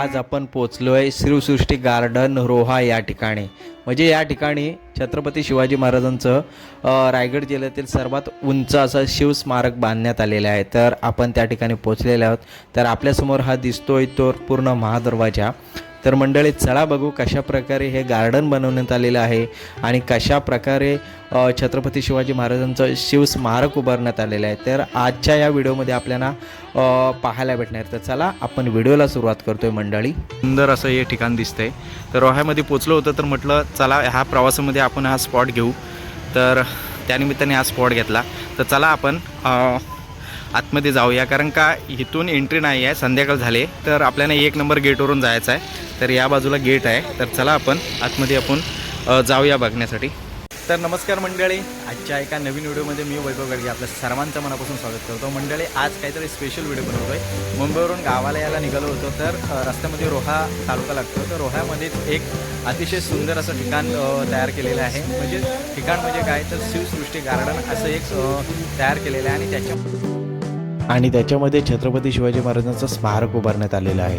आज आपण पोचलो आहे शिवसृष्टी गार्डन रोहा या ठिकाणी. म्हणजे या ठिकाणी छत्रपती शिवाजी महाराजांचं रायगड जिल्ह्यातील सर्वात उंच असं शिवस्मारक बांधण्यात आलेलं आहे. तर आपण त्या ठिकाणी पोचलेले आहोत. तर आपल्यासमोर हा दिसतोय तो पूर्ण महादरवाजा. तर मंडळी चला बघू कशा प्रकारे हे गार्डन बनवण्यात आलेलं आहे आणि कशा प्रकारे छत्रपती शिवाजी महाराजांचं शिवस्मारक उभारण्यात आलेलं आहे. तर आजच्या या व्हिडिओमध्ये आपल्याला पाहायला भेटणार तर चला आपण व्हिडिओला सुरुवात करतोय मंडळी. सुंदर असं हे ठिकाण दिसतंय. तर रोह्यामध्ये पोचलो होतं तर म्हटलं चला ह्या प्रवासामध्ये आपण हा स्पॉट घेऊ. तर त्यानिमित्ताने हा स्पॉट घेतला. तर चला आपण आतमध्ये जाऊया. कारण का इथून एंट्री नाही आहे. संध्याकाळ झाले. तर आपल्याला एक नंबर गेटवरून जायचं आहे. तर या बाजूला गेट आहे. तर चला आपण आतमध्ये आपण जाऊया बघण्यासाठी. तर नमस्कार मंडळी. आजच्या एका नवीन व्हिडिओमध्ये मी वैभव गडगे. आपल्या सर्वांचं मनापासून स्वागत करतो. मंडळी आज काहीतरी स्पेशल व्हिडिओ बनवतोय. मुंबईवरून गावाला यायला निघालो होतो. तर रस्त्यामध्ये रोहा तालुका लागतो. तर रोह्यामध्ये एक अतिशय सुंदर असं ठिकाण तयार केलेलं आहे. म्हणजे ठिकाण म्हणजे काय? तर शिवसृष्टी गार्डन असं एक तयार केलेलं आहे. आणि त्याच्या आणि त्याच्यामध्ये छत्रपती शिवाजी महाराजांचं स्मारक उभारण्यात आलेलं आहे.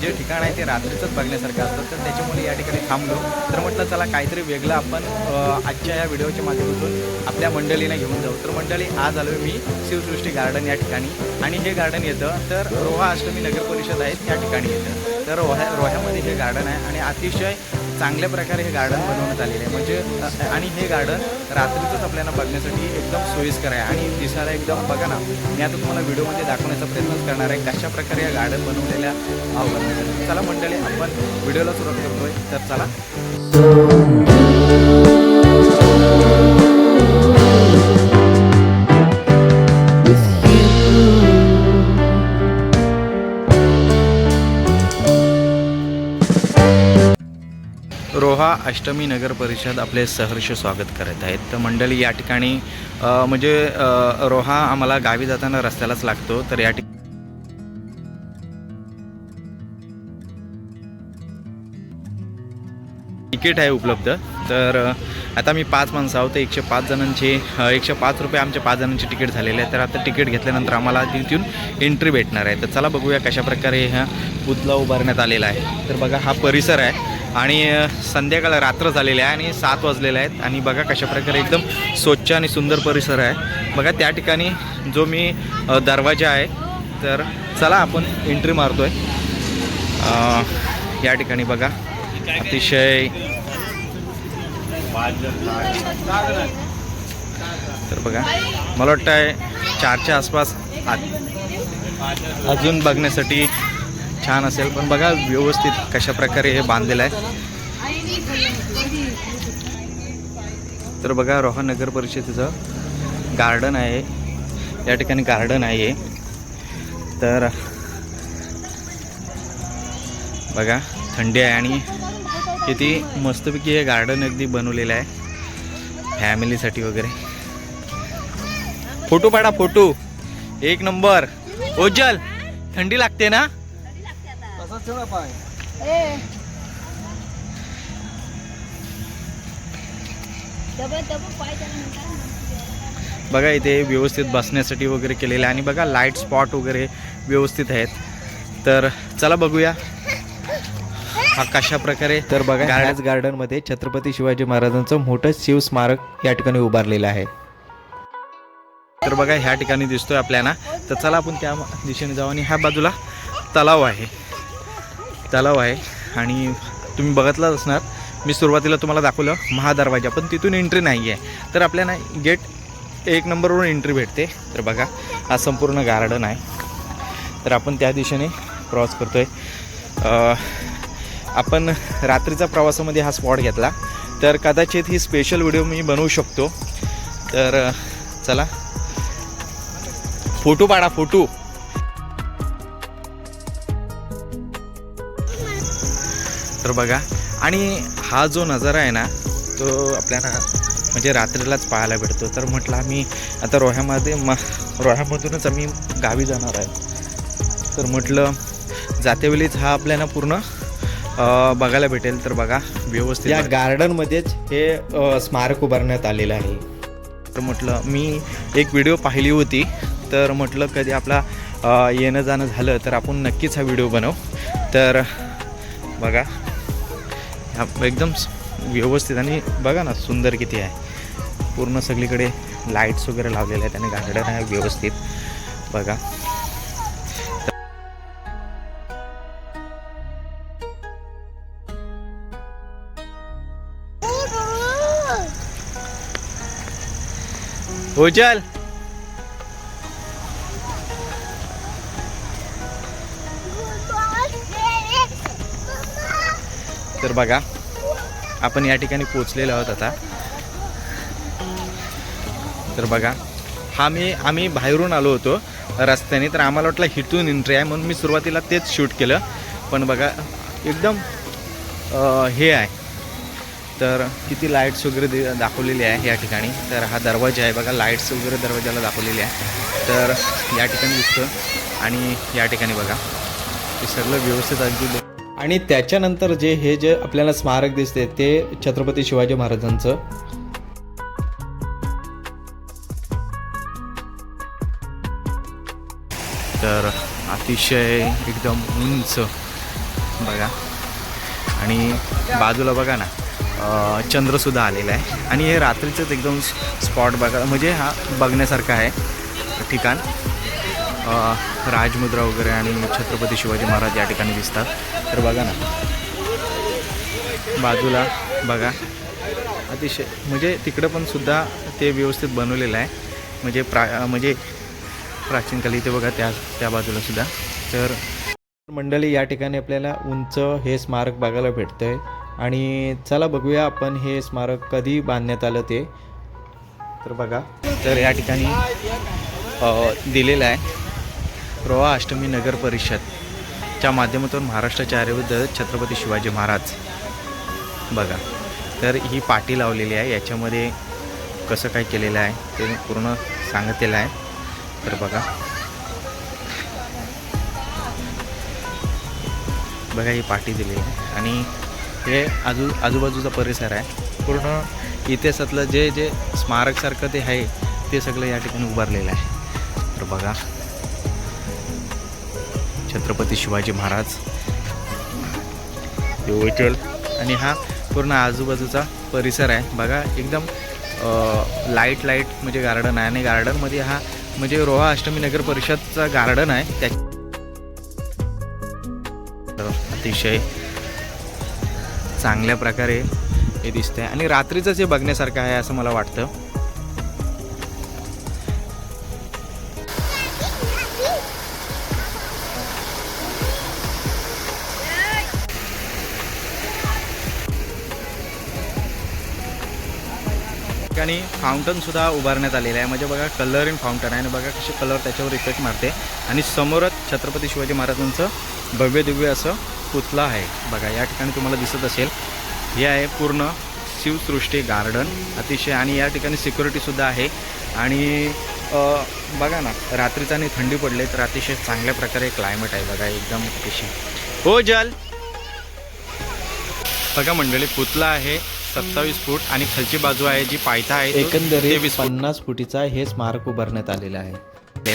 जे ठिकाण आहे ते रात्रीचंच बघण्यासारखं असतं तर त्याच्यामुळे या ठिकाणी थांबलो. तर म्हटलं चला काहीतरी वेगळं आपण आजच्या या व्हिडिओच्या माध्यमातून आपल्या मंडळीला घेऊन जाऊ. तर मंडळी आज आलो मी शिवसृष्टी गार्डन या ठिकाणी. आणि हे गार्डन येतं तर रोहा अष्टमी नगर परिषद आहे त्या ठिकाणी येतं. तर रोह्या रोह्यामध्ये हे गार्डन आहे आणि अतिशय चांगल्या प्रकारे हे गार्डन बनवण्यात आलेलं आहे. म्हणजे आणि हे गार्डन रात्रीचंच आपल्याला बघण्यासाठी एकदम सोयीस्कर आहे. आणि दिसायला एकदम बघा ना मी आता तुम्हाला व्हिडिओमध्ये दाखवण्याचा प्रयत्न करणार आहे कशा प्रकारे या गार्डन बनवलेल्या चला मंडळी आपण व्हिडिओला सुरुवात करतोय. तर चला. रोहा अष्टमी नगर परिषद आपले सहर्ष स्वागत करत आहेत. तर मंडळी या ठिकाणी म्हणजे रोहा आम्हाला गावी जाताना रस्त्यालाच लागतो. तर या ठिकाणी तिकीट आहे उपलब्ध. तर आता मी पाच माणसं आहोत. तर एकशे पाच जणांचे एकशे पाच रुपये आमच्या पाच जणांचे तिकीट झालेले आहे तर आता तिकीट घेतल्यानंतर आम्हाला तिथून एंट्री भेटणार आहे. तर चला बघूया कशा प्रकारे हा पुतला उभारण्यात आलेला आहे. तर बघा हा परिसर आहे. आणि संध्याकाळ रात्र झालेली आहे आणि सात वाजलेले आहेत. आणि बघा कशा प्रकारे एकदम स्वच्छ आणि सुंदर परिसर आहे. बघा त्या ठिकाणी जो मी दरवाजा आहे तर चला आपण एंट्री मारतो आहे या ठिकाणी बघा. अतिशय तर बघा मला वाटतं आहे चारच्या आसपास अजून बघण्यासाठी छान असेल. पण बघा व्यवस्थित कशा प्रकारे हे बांधलेलं आहे. तर बघा रोहा नगर परिषदेचं गार्डन आहे. या ठिकाणी गार्डन आहे. तर बघा थंडी आहे आणि किती मस्तपैकी हे गार्डन अगदी बनवलेलं आहे. फॅमिलीसाठी वगैरे. फोटो पाडा फोटो. एक नंबर. ओजल थंडी लागते ना? बघा इथे व्यवस्थित बसण्यासाठी वगैरे केलेलं आहे. आणि बघा लाइट स्पॉट वगैरे व्यवस्थित आहेत. तर चला बघूया. हा कशा प्रकारे तर बघा गार्डन ह्याच गार्डनमध्ये छत्रपती शिवाजी महाराजांचं मोठं शिवस्मारक या ठिकाणी उभारलेलं आहे. तर बघा ह्या ठिकाणी दिसतोय आपल्याला. तर चला आपण त्या दिशेने जाऊ आणि ह्या बाजूला तलाव आहे. तलाव आहे आणि तुम्ही बघतलाच असणार. मी सुरुवातीला तुम्हाला दाखवलं महादरवाजा पण तिथून एंट्री नाही आहे. तर आपल्याला गेट एक नंबरवरून एंट्री भेटते. तर बघा हा संपूर्ण गार्डन आहे. तर आपण त्या दिशेने प्रवास करतो आहे आपण रात्रीचा प्रवासामध्ये हा स्पॉट घेतला. तर कदाचित ही स्पेशल व्हिडिओ मी बनवू शकतो. तर चला. फोटो पाडा फोटो. तर बघा. आणि हा जो नजारा आहे ना तो आपल्याला म्हणजे रात्रीलाच पाहायला भेटतो. तर म्हटलं आम्ही आता रोह्यामध्ये म रोह्यामधूनच आम्ही गावी जाणार आहे. तर म्हटलं जातेवेळीच हा आपल्याला पूर्ण बघायला भेटेल. तर बघा व्यवस्थित या. गार्डनमध्येच हे स्मारक उभारण्यात आलेलं आहे. तर म्हटलं मी एक व्हिडिओ पाहिली होती. तर म्हटलं कधी आपला येणं जाणं झालं तर आपण नक्कीच हा व्हिडिओ बनवू. तर बघा. एकदम व्यवस्थित आणि बघा ना सुंदर किती आहे. पूर्ण सगळीकडे लाईट्स वगैरे लावलेले आहेत आणि गार्डन आहे व्यवस्थित. बघा. हो चल तर बघा आपण या ठिकाणी पोचलेलो आहोत आता. तर बघा हा मी आम्ही बाहेरून आलो होतो रस्त्याने तर आम्हाला वाटलं हिटून एंट्री आहे म्हणून मी सुरुवातीला तेच शूट केलं. पण बघा एकदम हे आहे. तर किती लाईट्स वगैरे दे दाखवलेली आहे या ठिकाणी. तर हा दरवाजा आहे बघा लाईट्स वगैरे दरवाजाला दाखवलेली आहे. तर या ठिकाणी दिसतं. आणि या ठिकाणी बघा हे सगळं व्यवस्थित अगदी आणि त्याच्यानंतर जे हे जे आपल्याला स्मारक दिसते ते छत्रपती शिवाजी महाराजांचं. तर अतिशय एकदम उंच बघा. आणि बाजूला बघा ना चंद्रसुद्धा आलेला आहे. आणि हे रात्रीचंच एकदम स्पॉट बघा म्हणजे हा बघण्यासारखा आहे ठिकाण. राजमुद्रा वगैरे आणि छत्रपती शिवाजी महाराज या ठिकाणी दिसतात. तर बघा ना. बाजूला बघा. अतिशय म्हणजे तिकडं पण सुद्धा ते व्यवस्थित बनवलेलं आहे. म्हणजे प्रा म्हणजे प्राचीन काली बघा त्या त्या बाजूला सुद्धा. तर मंडळी या ठिकाणी आपल्याला उंच हे स्मारक बघायला भेटतं आहे आणि चला बघूया आपण हे स्मारक कधी बांधण्यात आलं ते. तर बघा. तर या ठिकाणी दिलेलं आहे. रोहा अष्टमी नगर परिषदच्या माध्यमातून महाराष्ट्राचे आयुर्वेद छत्रपती शिवाजी महाराज. बघा तर ही पाटी लावलेली आहे. याच्यामध्ये कसं काय केलेलं आहे ते पूर्ण सांगितलेलं आहे. तर बघा. बघा ही पाटी दिली आहे. आणि हे आजू आजूबाजूचा परिसर आहे. पूर्ण इतिहासातलं जे जे स्मारकसारखं ते आहे ते सगळं या ठिकाणी उभारलेलं आहे. तर बघा. छत्रपती शिवाजी महाराज. विठ्ठल. आणि हा पूर्ण आजूबाजूचा परिसर आहे. बघा एकदम लाइट लाइट म्हणजे गार्डन आहे. आणि गार्डनमध्ये हा म्हणजे रोहा अष्टमी नगर परिषदचा गार्डन आहे. त्या अतिशय चांगल्या प्रकारे हे दिसतंय. आणि रात्रीचंच हे बघण्यासारखं आहे असं मला वाटतं. ठिकाणी फाउंटनसुद्धा उभारण्यात आलेलं आहे. म्हणजे बघा कलर इन फाउंटन आहे. आणि बघा कसे कलर त्याच्यावर इफेक्ट मारते. आणि समोरच छत्रपती शिवाजी महाराजांचं भव्य दिव्य असं पुतला आहे. बघा या ठिकाणी तुम्हाला दिसत असेल. हे आहे पूर्ण शिवसृष्टी गार्डन अतिशय आणि या ठिकाणी सिक्युरिटीसुद्धा आहे. आणि बघा ना रात्रीचा आणि थंडी पडले तर अतिशय चांगल्या प्रकारे क्लायमेट आहे. बघा एकदम अतिशय. हो जल! बघा मंडळी पुतला आहे. सत्तावीस फूट आणि खालची बाजू आहे जी पायथा आहे एकंदरीत 23 फूट. पन्नास फुटीचा हे स्मारक उभारण्यात आलेलं आहे.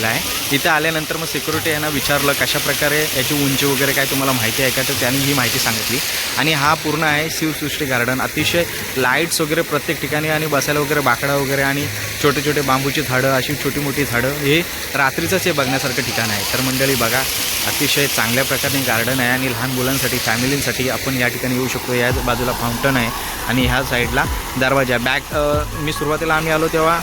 आहे. इथं आल्यानंतर मग सिक्युरिटी यांना विचारलं कशा प्रकारे याची उंची वगैरे काय तुम्हाला माहिती आहे का? तर त्यांनी ही माहिती सांगितली. आणि हा पूर्ण आहे शिवसृष्टी गार्डन अतिशय लाईट्स वगैरे प्रत्येक ठिकाणी आणि बसायला वगैरे बाकडा वगैरे आणि छोटे छोटे बांबूची झाडं अशी छोटी मोठी झाडं. हे रात्रीचंच हे बघण्यासारखं ठिकाण आहे. तर मंडळी बघा अतिशय चांगल्या प्रकारे गार्डन आहे आणि लहान मुलांसाठी फॅमिलींसाठी आपण या ठिकाणी येऊ शकतो. या बाजूला फाउंटन आहे आणि ह्या साईडला दरवाजा बॅक मी सुरुवातीला आम्ही आलो तेव्हा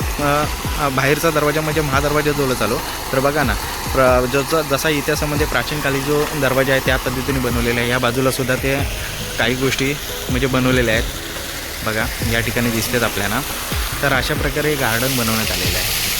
बाहेरचा दरवाजा म्हणजे महादरवाजा जोलच आलो. तर बघा ना प्र जसा जसा इतिहासामध्ये प्राचीनकाली जो दरवाजा आहे त्या पद्धतीने बनवलेला आहे. या बाजूला सुद्धा ते काही गोष्टी म्हणजे बनवलेल्या आहेत. बघा या ठिकाणी दिसतात आपल्याला. तर अशा प्रकारे गार्डन बनवण्यात आलेलं आहे.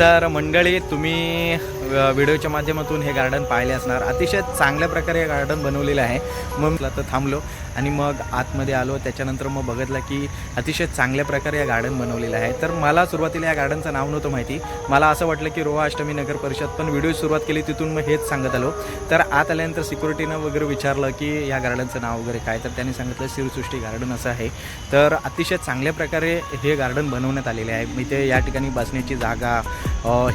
तर मंडळी तुम्ही व्हिडिओच्या माध्यमातून हे गार्डन पाहिले असणार. अतिशय चांगल्या प्रकारे हे गार्डन बनवलेलं आहे. मग म्हटलं तर थांबलो आणि मग आतमध्ये आलो. त्याच्यानंतर मग बघितलं की अतिशय चांगल्या प्रकारे या गार्डन बनवलेलं आहे. तर मला सुरुवातीला या गार्डनचं नाव नव्हतं माहिती. मला असं वाटलं की रोहा अष्टमी नगर परिषद पण व्हिडिओ सुरुवात केली तिथून मग हेच सांगत आलो. तर आत आल्यानंतर सिक्युरिटीनं वगैरे विचारलं की या गार्डनचं नाव वगैरे काय? तर त्यांनी सांगितलं शिवसृष्टी गार्डन असं आहे. तर अतिशय चांगल्या प्रकारे हे गार्डन बनवण्यात आलेले आहे. मी ते या ठिकाणी बसण्याची जागा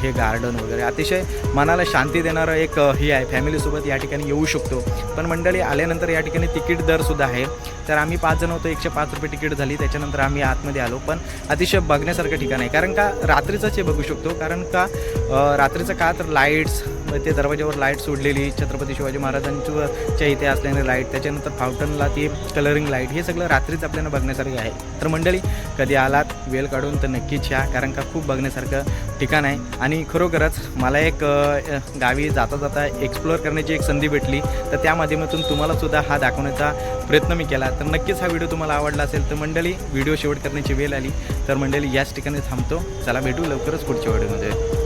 हे गार्डन वगैरे. अतिशय मनाला शांती देणारं एक हे आहे. फॅमिलीसोबत या ठिकाणी येऊ शकतो. पण मंडळी आल्यानंतर या ठिकाणी तिकीट दरसुद्धा आहे. तर आम्ही पाच जण होतो एकशे पाच रुपये तिकीट झाली. त्याच्यानंतर आम्ही आतमध्ये आलो. पण अतिशय बघण्यासारखं ठिकाण आहे. कारण का रात्रीचंच हे बघू शकतो. कारण का रात्रीचं का तर लाईट्स ते दरवाजावर लाइट सोडलेली छत्रपती शिवाजी महाराजांच्या इथे असल्याने लाइट त्याच्यानंतर फाउंटनला ती कलरिंग लाइट हे सगळं रात्रीच आपल्याला बघण्यासारखं आहे. तर मंडळी कधी आलात वेळ काढून तर नक्कीच या कारण का खूप बघण्यासारखं ठिकाण आहे. आणि खरोखरच मला एक गावी जाता जाता एक्सप्लोअर करण्याची एक संधी भेटली. तर त्या माध्यमातून तुम्हालासुद्धा हा दाखवण्याचा प्रयत्न मी केला. तर नक्कीच हा व्हिडिओ तुम्हाला आवडला असेल तर मंडळी व्हिडिओ शेवट करण्याची वेळ आली. तर मंडळी याच ठिकाणी थांबतो. चला भेटू लवकरच पुढच्या व्हिडिओमध्ये.